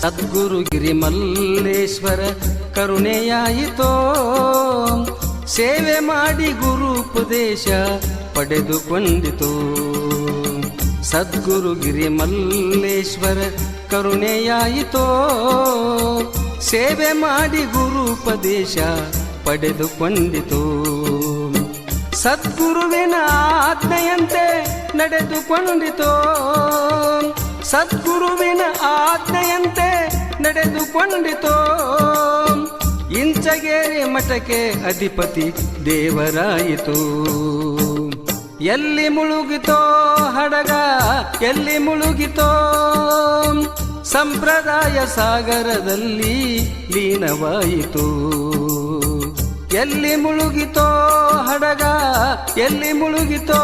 ಸದ್ಗುರುಗಿರಿ ಮಲ್ಲೇಶ್ವರ, ಕರುಣೆಯಾಯಿತೋ. ಸೇವೆ ಮಾಡಿ ಗುರುಪದೇಶ ಪಡೆದುಕೊಂಡಿತು. ಸದ್ಗುರುಗಿರಿ ಮಲ್ಲೇಶ್ವರ, ಕರುಣೆಯಾಯಿತೋ. ಸೇವೆ ಮಾಡಿ ಗುರುಪದೇಶ ಪಡೆದುಕೊಂಡಿತು. ಸದ್ಗುರುವಿನ ಆಜ್ಞೆಯಂತೆ ನಡೆದುಕೊಂಡಿತೋ. ಸದ್ಗುರುವಿನ ಆಜ್ಞೆಯಂತೆ ನಡೆದುಕೊಂಡಿತೋ? ಇಂಚಗೇರಿ ಮಠಕ್ಕೆ ಅಧಿಪತಿ ದೇವರಾಯಿತು. ಎಲ್ಲಿ ಮುಳುಗಿತೋ ಹಡಗ, ಎಲ್ಲಿ ಮುಳುಗಿತೋ? ಸಂಪ್ರದಾಯ ಸಾಗರದಲ್ಲಿ ಲೀನವಾಯಿತು. ಎಲ್ಲಿ ಮುಳುಗಿತೋ ಹಡಗ, ಎಲ್ಲಿ ಮುಳುಗಿತೋ?